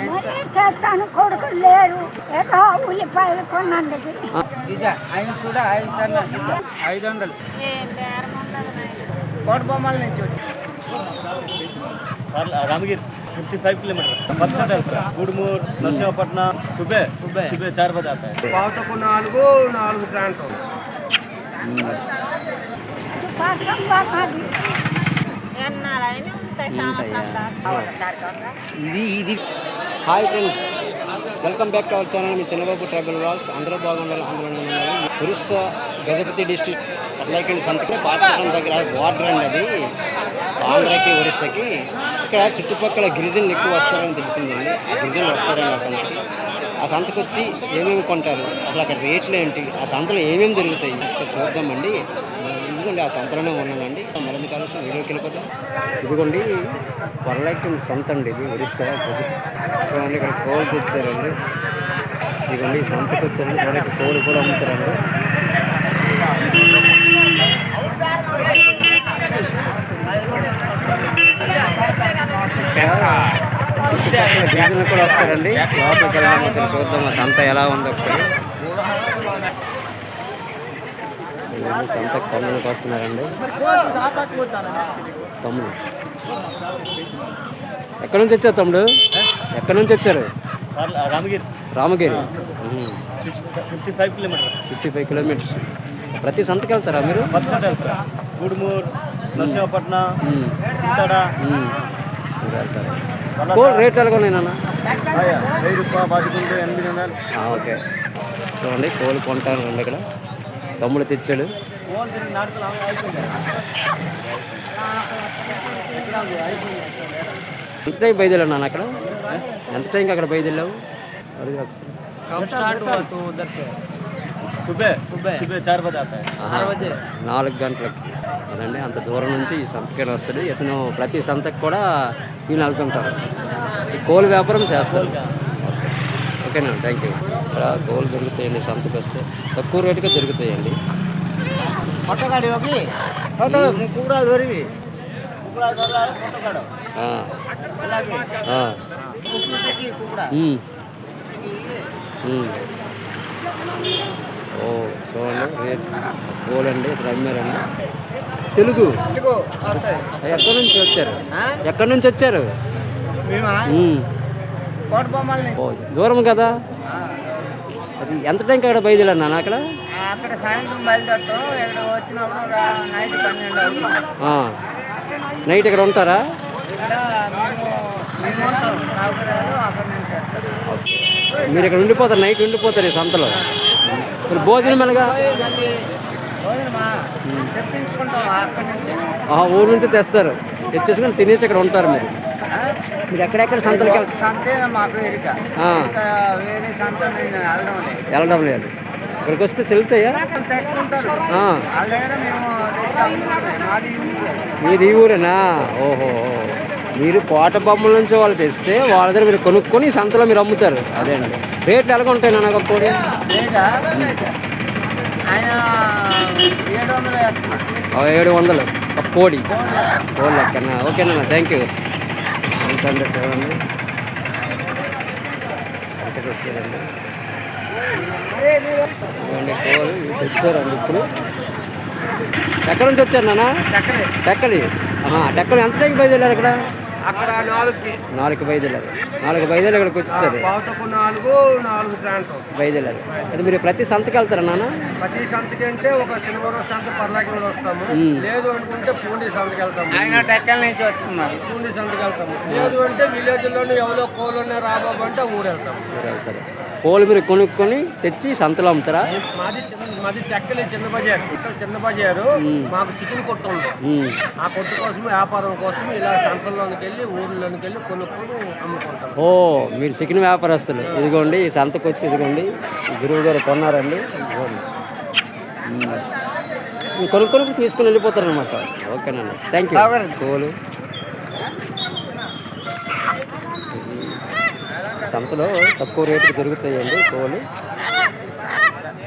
మరి చేస్తాను కొడుకులు లేరు ఏదో ఉల్లిపాయలు కొన్నందుకు గిజ ఐదు చూడ ఐదు సన్న గిజ ఐదు వందలు కోట బొమ్మల నుంచి వచ్చి रामगिर 55 किलोमीटर पत्सद गुड़मूर नरसिंहपटना सुबह सुबह। सुबह चार बजे आता है పావుతకు నాలుగు నాలుగు ప్రాంతం పక్కన మాది ఇది ఇది. Hi friends welcome back to our channel me Chinnababu tribal vlogs అందరూ బాగుండాలి అందులో ఒరిస్సా గజపతి డిస్ట్రిక్ట్ అట్లాగే సంతకం పాతరం దగ్గర బార్డర్ అండి అది. ఆంధ్రాకి ఒరిస్సాకి. ఇక్కడ చుట్టుపక్కల గిరిజనులు ఎక్కువ వస్తారని తెలిసిందండి ఆ గిరిజనులు వస్తారండి ఆ సంతకి ఆ సంతకు వచ్చి ఏమేమి కొంటారు? అసలు అక్కడ రేట్లు ఏంటి? ఆ సంతలో ఏమేమి దొరుకుతాయి? ఒకసారి చూద్దామండి. ఇదిగోండి ఆ సంతలోనే ఉన్నానండి మరింత కావాల్సిన వీడియోకి వెళ్ళిపోతాం ఇదిగోండి వరలైక్యం సంత అండి ఇది ఒరిస్సా చూడండి ఇక్కడ కోళ్ళు తెచ్చారండి. ఇదిగోండి ఈ సంతకు వచ్చారండి. చూడండి కోళ్ళు కూడా అమ్ముతారండి. గిరిజనులు కూడా వస్తారండి. లోపలికి వెళ్దాం ఒకసారి చూద్దాం సంత ఎలా ఉందో ఒకసారి. మన సొంత కమ్ములకు వస్తున్నారండి. తమ్ముడు. ఎక్కడి నుంచి వచ్చారు తమ్ముడు? ఎక్కడి నుంచి వచ్చారు? Ramagiri. Ramagiri. Fifty five kilometre fifty five kilometres. ప్రతి సంతకి వెళ్తారా మీరు? ప్రతి సంత వెళ్తారు? గూడుమూర్ నరసింహపట్నం వెళ్తారు? రేట్ ఎలాగోనేనా వెయ్యి ఓకే. చూడండి కోళ్ళు కొంటారు ఇక్కడ. తమ్ముడు తెచ్చాడు. ఎంత టైం బయదెళ్ళా నాన్న అక్కడ? ఎంత టైంకి అక్కడ బయదెళ్ళావు నాలుగు గంటలకి. అదండి అంత దూరం నుంచి ఈ సంతకైనా వస్తుంది ఇతను ప్రతి సంతకు కూడా ఈయన వెళ్తుంటారు. కోల్ వ్యాపారం చేస్తారు. ఓకేనా థ్యాంక్ యూ ఇక్కడ గోలు దొరుకుతాయండి సంతకు వస్తే. తక్కువ రేటుగా దొరుకుతాయండి. ఓ చూడండి తెలుగు. ఎక్కడి నుంచి వచ్చారు? ఎక్కడి నుంచి వచ్చారు? దూరం కదా? అది ఎంత టైంకి అక్కడ బయలుదేరాను అక్కడ? అక్కడ సాయంత్రం బయలుదేరటం ఇక్కడ వచ్చినప్పుడు నైట్ పన్నెండు. నైట్ ఇక్కడ ఉంటారా? మీరు ఇక్కడ ఉండిపోతారు నైట్ ఉండిపోతారు ఈ సంతలో. మరి భోజనం ఎలాగా? ఊరు నుంచి తెస్తారు. తెచ్చేసుకొని తినేసి ఇక్కడ ఉంటారు మీరు? మీరు ఎక్కడెక్కడ సంతలకి సంతే మాకు ఎరిక. ఆ. ఇంకా వేరే సంత నేను వెళ్ళడం లేదు. వెళ్ళడం లేదు. ఇక్కడికి వస్తే చెల్లుతాయా? మాది ఈ ఊరేనా? ఓహో. మీరు కోట బొమ్మల నుంచి వాళ్ళు తెస్తే వాళ్ళ దగ్గర మీరు కొనుక్కొని సంతలో మీరు అమ్ముతారు. అదే అండి. రేట్లు ఎలాగ ఉంటాయి నాన్న కోడి ఏడు వందలు ఒక కోడి. కోడి లెక్కన? ఓకేనా థ్యాంక్ యూ అంటే చూడండి సంతకి వచ్చారండి ఇదిగోండి కోడి ఇవి తెచ్చారండి ఇప్పుడు ఎక్కడి నుంచి వచ్చారు నాన్న ఆహా, టెక్కలి ఎంత టైంకి బయలుదేరారు ఇక్కడ అక్కడ నాలుగుకి. నాలుగు బయలుదేరారు నాలుగు బయలుదేరి ఇక్కడికి వచ్చేసారు. పావుతకు నాలుగు నాలుగు ప్రాంతం బయలుదేరారు అది మీరు ప్రతి సంతకి వెళ్తారా నాన్న? ప్రతి సంతకి అంటే ఒక శనివారం సంత పర్లాకి వస్తాము. లేదు అనుకుంటే పూండి సంతకి వెళ్తాము. ఆయన టెక్కల నుంచి వస్తున్నారు. పూండి సంతకి వెళ్తాము. లేదు అంటే విలేజ్లోనే ఎవరో కోళ్ళు రాబాబు అంటే ఊరు వెళ్తాము. వెళ్తారు. కోళ్ళు మీరు కొనుక్కొని తెచ్చి సంతలో అమ్ముతారా? మాది చిన్న మాది చెక్కలి చిన్న బజార్. ఇక్కడ చిన్న బజారు. మాకు చికెన్ కొట్టు ఉంది. ఆ కొట్టు కోసం వ్యాపారం కోసం ఇలా సంతల్లోనికి వెళ్ళి వెళ్ళి కొనుక్కొని అమ్ముకుంటాం. ఓ మీరు చికెన్ వ్యాపారస్తులు. ఇదిగోండి ఈ సంతకు వచ్చి ఇదిగోండి గురువు గారు కొన్నారండి. కొనుక్కొని తీసుకుని వెళ్ళిపోతారు అనమాట ఓకేనండి థ్యాంక్ యూ కోలు. సంతలో తక్కువ రేటుకి దొరుకుతాయండి కోలు.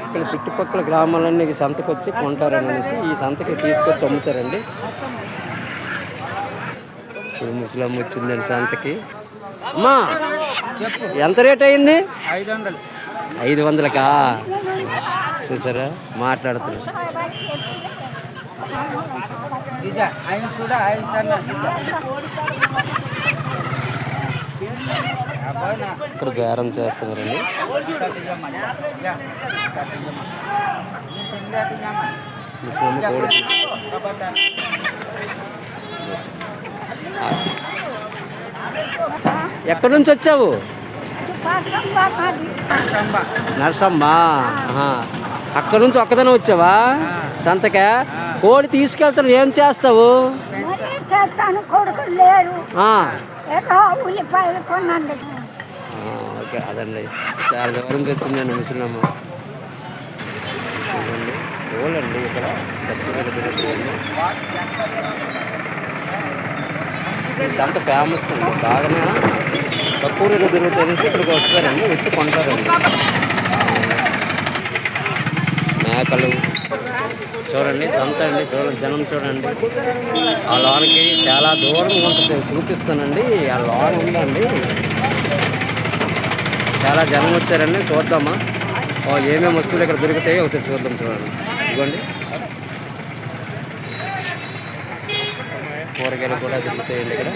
ఇక్కడ చుట్టుపక్కల గ్రామాలన్నీ ఈ సంతకు వచ్చి కొంటారని అనేసి ఈ సంతకి తీసుకొచ్చి అమ్ముతారండి. ఇప్పుడు ముసలమ్మ వచ్చిందండి సంతకి అమ్మా ఎంత రేట్ అయింది? ఐదు వందలు ఐదు వందలకా? చూసారా మాట్లాడుతున్నారు ఇక్కడ బేరం చేస్తున్నారండి. ముస్లిం కోడి. ఎక్కడి నుంచి వచ్చావు? నర్సమ్మ. అక్కడ నుంచి ఒక్కదనే వచ్చావా? సంతకా? కోడి తీసుకెళ్తాను ఏం చేస్తావు? చేస్తాను కొడుకు లేరు ఉల్లిపాయలు కొనండి ఓకే అదండి. చాలా దూరం నుంచి వచ్చిందండి ముసలమ్మ. చూడండి ఇక్కడ. తక్కువ ఫేమస్ అండి బాగానే తక్కువ రేటు దొరుకుతుంది ఇక్కడికి వస్తారండి వచ్చి కొంటారండి. మేకలు చూడండి సంత అండి చూడండి జనం చూడండి. ఆ లోనికి చాలా దూరం ఉంటుంది చూపిస్తానండి ఆ లోన్ ఉందండి. చాలా జనం వచ్చారండి చూద్దామా. ఏమేమి వస్తువులు ఇక్కడ దొరుకుతాయో ఒకసారి చూద్దాం చూడండి. ఇదిగోండి. కూరగాయలు కూడా దొరుకుతాయండి ఇక్కడ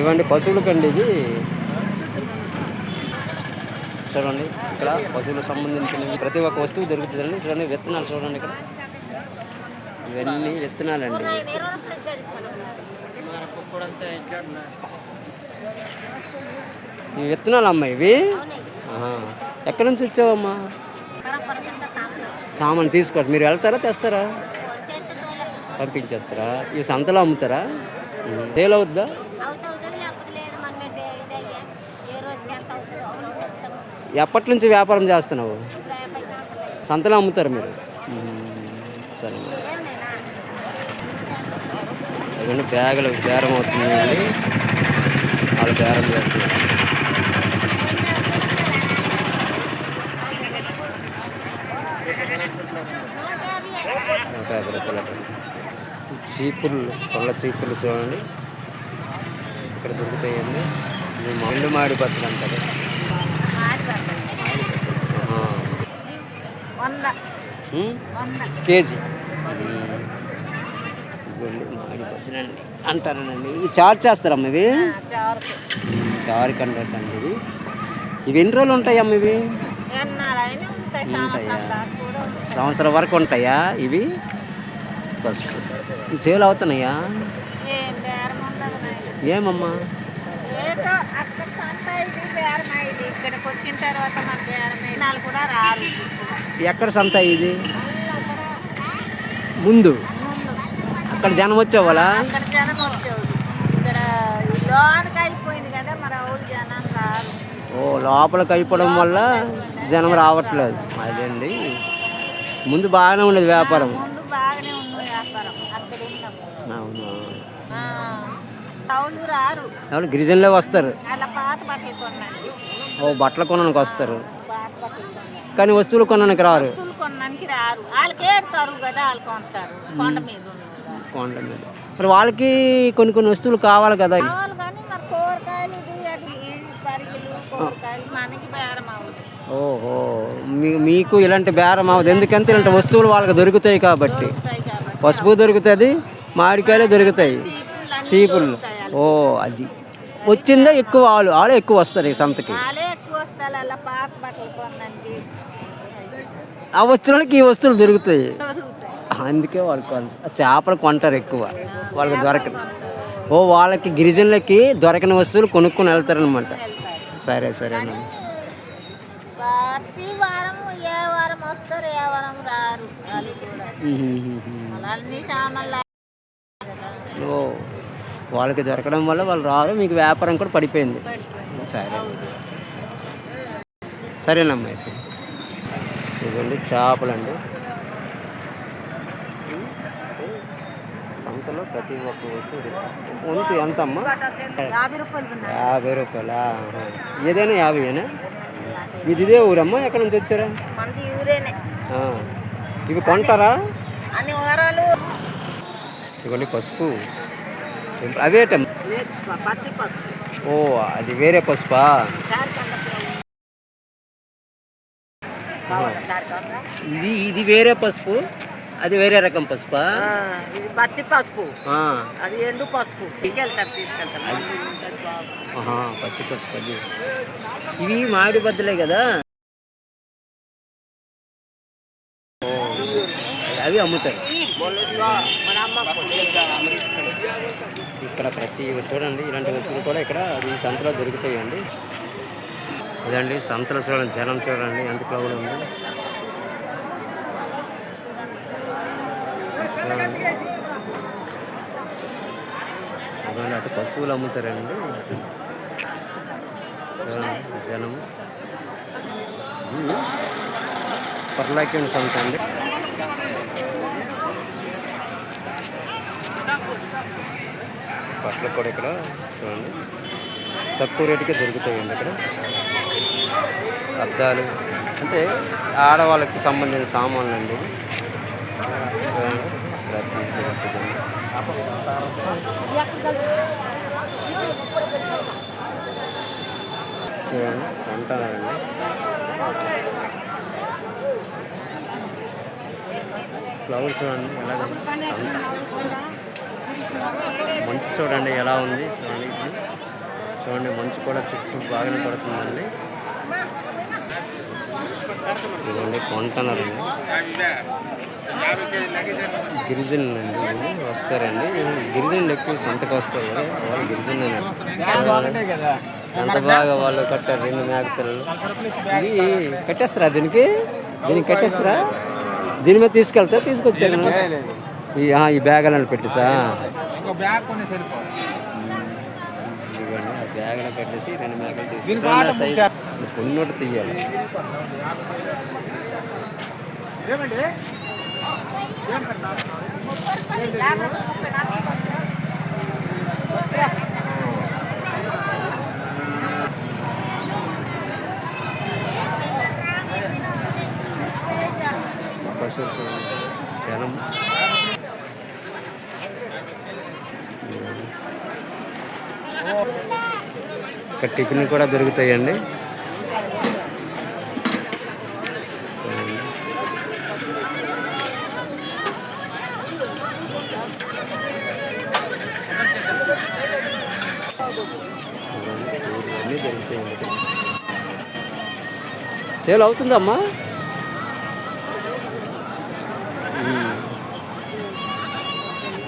ఇవ్వండి పశువులకండి ఇది. చూడండి ఇక్కడ పశువులకు సంబంధించినవి. ప్రతి ఒక్క వస్తువు దొరుకుతుందండి. చూడండి విత్తనాలు చూడండి ఇక్కడ. ఇవన్నీ విత్తనాలండి. ఇవి విత్తనాలు అమ్మా ఇవి? ఎక్కడి నుంచి వచ్చావమ్మా సామాన్ తీసుకోండి మీరు వెళ్తారా తెస్తారా? పంపించేస్తారా ఇవి సంతలో అమ్ముతారా? సేల్ అవుద్దా? ఎప్పటి నుంచి వ్యాపారం చేస్తున్నావు? సంతలో అమ్ముతారు మీరు? సరే బ్యాగులు బేరం అవుతున్నాయండి. వాళ్ళు బేరం చేస్తున్నారు. నూట యాభై రూపాయలు. చీపుర్లు పళ్ళ చీపుర్లు చూడండి. ఇక్కడ దొరుకుతాయండి. మండు మాడి పత్తులు అంటారు. కేజీ. ఇదిగోండి మాడి పత్తులండి అంటారండి ఇవి చారు చేస్తారమ్మ ఇవి? చారు. కంటే అండి ఇవి. ఇవి ఎన్ని రోజులు ఉంటాయమ్మ ఇవి? ఉంటాయా? సంవత్సరం వరకు ఉంటాయా ఇవి? పసుపు సేల్ అవుతున్నాయా. ఏమమ్మా. ఎక్కడ సంత ఇది? ముందు. అక్కడ జనం వచ్చేవాళ్ళ? ఓ లోపలికి అయిపోవడం వల్ల జనం రావట్లేదు. అదండి ముందు బాగానే ఉండేది వ్యాపారం. ముందు బాగానే ఉంది వ్యాపారం. అక్కడ ఉన్నాము అవును? ఆ, టౌలు రారు. ఎవరు గిరిజనులే వస్తారు. అలా పాత బట్టలు కొన్నాను. ఓ బట్టలు కొనడానికి వస్తారు. కానీ వస్తువులు కొనడానికి రారు. వస్తువులు కొనడానికి రారు. వాళ్ళకి ఏడతారు కదా వాళ్ళు కొంటారు. కొండ మీద ఉంది కదా. కొండ మీద. మరి వాళ్ళకి కొన్ని కొన్ని వస్తువులు కావాలి కదా? కావాలి కానీ మరి కూరగాయలు ఇది అది ఈ పరిగిలు కూరగాయలు మనకి బేరం అవుతుంది ఓహో మీ మీకు ఇలాంటి బేరం అవ్వదు. ఎందుకంటే ఇలాంటి వస్తువులు వాళ్ళకి దొరుకుతాయి కాబట్టి. పసుపు దొరుకుతుంది మామిడికాయలు దొరుకుతాయి. చీపులు. ఓ అది. వచ్చిందే ఎక్కువ ఆలు? ఆలు ఎక్కువ వస్తారు ఈ సంతకి. ఆ వచ్చిన వాళ్ళకి ఈ వస్తువులు దొరుకుతాయి. అందుకే వాళ్ళు చేపలు కొంటారు ఎక్కువ. వాళ్ళకి దొరకదు ఓ వాళ్ళకి గిరిజనులకి దొరకని వస్తువులు కొనుక్కొని వెళ్తారనమాట సరే సరేనండి ప్రతి వారం ఏ వారం వస్తారు ఏ వారం రారు. వాళ్ళు కూడా. అన్ని సామాన్లు వాళ్ళకి దొరకడం వల్ల వాళ్ళు రారు మీకు వ్యాపారం కూడా పడిపోయింది. సరే. సరేనమ్మా అయితే. ఇదిగోండి చేపలండి. సంతలో ప్రతి ఒక్క వస్తువు ఎంత అమ్మా యాభై రూపాయలు యాభై రూపాయలా? ఏదైనా యాభైనా ఇది ఇదే ఊరమ్మా? ఎక్కడ నుంచి వచ్చారా? మనది ఊరేనే. ఆ. ఇవి కొంటారా? అన్ని ఇవన్నీ పసుపు. అవేటం ఓ అది వేరే పసుపా? ఇది ఇది వేరే పసుపు. అది వేరే రకం పసుపా? ఇది పచ్చి పసుపు. అది ఎండు పసుపు. పచ్చి పసుపు అది. ఇవి మామిడి బద్దలే కదా? ఓ, అవి అమ్ముతారు. ఇక్కడ ప్రతి చూడండి ఇలాంటి వస్తువులు కూడా ఇక్కడ ఈ సంతలో దొరుకుతాయండి. ఇదండి సంతలో చూడండి జనం చూడండి ఎంత క్లౌడ్ ఉంది. అటు పశువులు అమ్ముతారండి. జనము. జనం పర్లాక్యం సంత అండి. బట్టలు కూడా ఇక్కడ చూడండి. తక్కువ రేటుకే దొరుకుతాయండి ఇక్కడ. అద్దాలు. అంటే ఆడవాళ్ళకి సంబంధించిన సామాన్లు అండి. చూడండి. ప్రతి చూడండి కొంటున్నారండి ఫ్లవర్స్ చూడండి. మంచు చూడండి ఎలా ఉంది? చూడండి. చూడండి మంచు కూడా చుట్టూ బాగానే పడుతుందండి. ఇదండి కొంటున్నారండి గిరిజనులు అండి వస్తారండి. గిరిజనులు ఎక్కువ సంతకు వస్తారు కదా వాళ్ళు గిరిజనులు. ఎంత బాగా వాళ్ళు కట్టారు రెండు మేకపిల్లలు ఇది కట్టేస్తారా దీనికి? దీనికి కట్టేస్తారా? దీని మీద తీసుకెళ్తా తీసుకొచ్చారు ఈ బ్యాగులను పెట్టేసా? బ్యాగులో పెట్టేసి రెండు మేకలు తీసుకొచ్చి కొన్నోటి తీయాలి. జనం ఇక్కడ టిఫిన్ కూడా దొరుకుతాయండి. అన్నీ సేల్ అవుతుందమ్మా?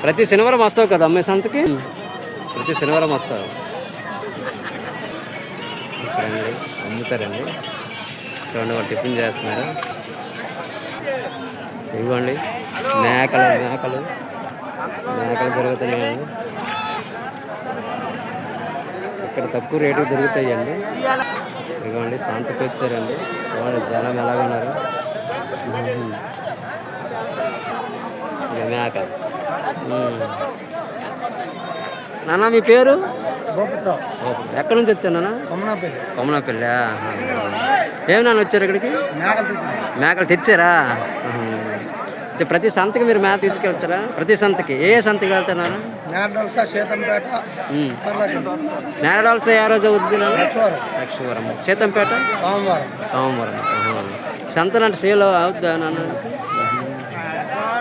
ప్రతి శనివారం వస్తావు కదా అమ్మాయి సంతకి? ప్రతి శనివారం వస్తావు. ఇక్కడండి అమ్ముతారండి. చూడండి వాళ్ళు టిఫిన్ చేస్తున్నారు. ఇవ్వండి. మేకలు మేకలు. మేకలు దొరుకుతున్నాయండి ఇక్కడ తక్కువ రేటుకి దొరుకుతాయండి. ఇదిగోండి సంతకి వచ్చారండి చూడండి జనం ఎలాగున్నారు ఉమ్. నాన్న మీ పేరు? ఎక్కడి నుంచి వచ్చాను నాన్న? కొమ్మనాపల్లి. కొమనాపల్లి ఏమి నాన్న వచ్చారు ఇక్కడికి? మేకలు తెచ్చారా. ప్రతి సంతకి మీరు మేక తీసుకెళ్తారా? ప్రతి సంతకి. ఏ ఏ సంతకి వెళ్తున్నారు నేరడాల్స్ ఏ రోజు అవుతుంది నాన్న? లక్ష్మవరం సీతంపేట? సోమవారం. సోమవారం. సంతలు అంటే సేల్ అవుద్దా నాన్న?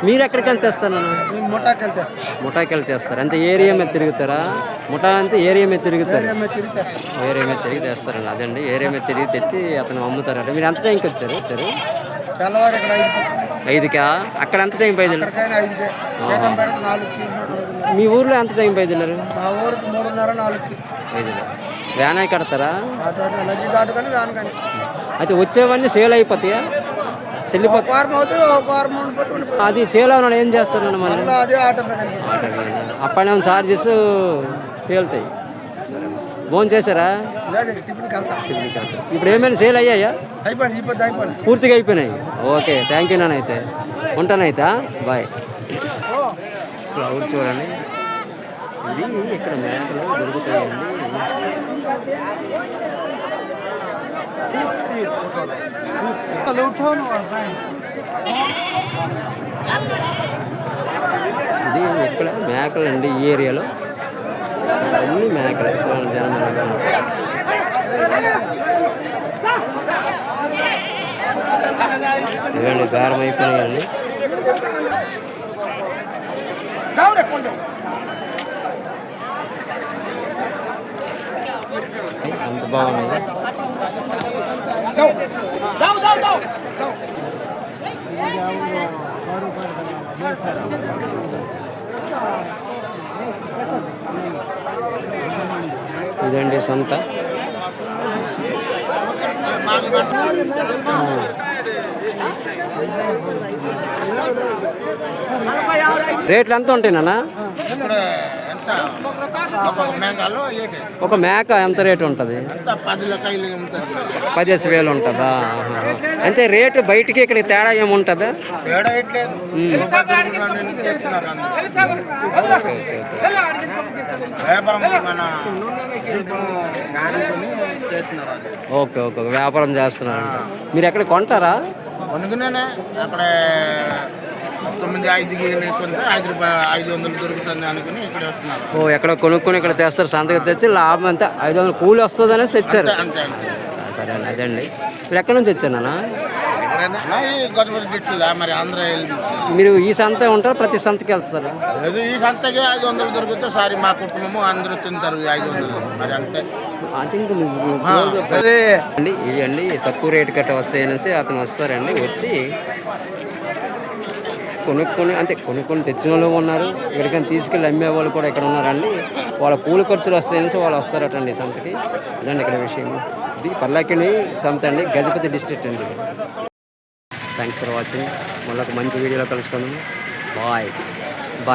మీరు తెస్తారు నాన్న? మేము ముఠాకి వెళ్తే. ముఠాకి వెళ్ళి తెస్తారు. అంటే ఏరియా మీద తిరుగుతారా? ముఠా అంతే ఏరియా మీద తిరుగుతారు? ఏరియా మీద తిరిగి తెస్తారండి అదండి. ఏరియా మీద తిరిగి తెచ్చి అతను అమ్ముతారంట. మీరు ఎంత టైంకి వచ్చారు? వచ్చారు? తెల్లవారు ఐదుకా? అక్కడ ఎంత టైం నాలుగుకి మీ ఊర్లో ఎంత టైం ఐదు వ్యాన్ కడతారా? వ్యాన్ కానీ. అయితే వచ్చేవన్నీ సేల్ అయిపోతాయా? అది సేల్ అవునా ఏం చేస్తారు మళ్ళీ. అప్పటి చార్జెస్ తేలుతాయి ఫోన్ చేశారా ఇప్పుడు ఏమైనా సేల్ అయ్యాయా? పూర్తిగా అయిపోయినాయి. ఓకే థ్యాంక్ యూ నాన్న అయితే. ఉంటానైతే బాయ్ క్లౌడ్ చూడండి. ఇది ఇక్కడ మేకలు దొరుకుతాయండి. ఇది ఇక్కడ మేకలు అండి ఈ ఏరియాలో. అన్ని మేకలు. జనం. ఇవ్వండి బేరం అయిపోయినాయండి అంత బాగున్నాయి ఇదండి సొంత. రేట్లు ఎంత ఉంటాయి నాన్న? ఒక మేక ఎంత రేటు ఉంటుంది? పదిహేను వేలు ఉంటుందా. అంటే రేటు బయటికి ఇక్కడ తేడా ఏముంటుందా. వ్యాపారం చేస్తున్నారు అది? Okay okay. వ్యాపారం చేస్తున్నారంట. మీరు ఎక్కడ కొంటారా? కొనుక్కునే అక్కడ తొమ్మిది ఐదుకి ఐదు రూపాయలు ఐదు వందలు దొరుకుతుంది అనుకుని ఇక్కడ వస్తున్నారు. ఓ ఎక్కడ కొనుక్కొని ఇక్కడ తెస్తారు సంతకి తెచ్చి లాభం అంతా ఐదు వందలు కూలి వస్తుంది అనేసి తెచ్చారు. అంతే అంతే ఆ, సరే అండి అదండి మీరు ఎక్కడి నుంచి గోదావరి డిస్టిల్ మరి ఆంధ్ర మీరు ఈ సంత ఉంటారా ప్రతి సంతకి వెళ్తారా? ఈ సంతకి ఐదు వందలు దొరికితే సారీ మా కుటుంబము అందరూ తింటారు ఐదు వందలు. మరి అంతే. అంటే అండి తక్కువ రేట్ కట్ట వస్తాయి అనేసి అతను వస్తారండి వచ్చి కొనుక్కొని అంటే కొనుక్కొని తెచ్చిన వాళ్ళు ఉన్నారు ఎక్కడికైనా తీసుకెళ్ళి అమ్మే వాళ్ళు కూడా ఇక్కడ ఉన్నారండి. వాళ్ళ కూలి ఖర్చులు వస్తాయనేసి వాళ్ళు వస్తారటండి సంతకి. అదండి ఇక్కడ విషయం. ఇది పర్లాకిండి సంత అండి గజపతి డిస్ట్రిక్ట్ అండి. థ్యాంక్స్ ఫర్ వాచింగ్ మళ్ళీ ఒక మంచి వీడియోలో కలుసుకుందాం. బాయ్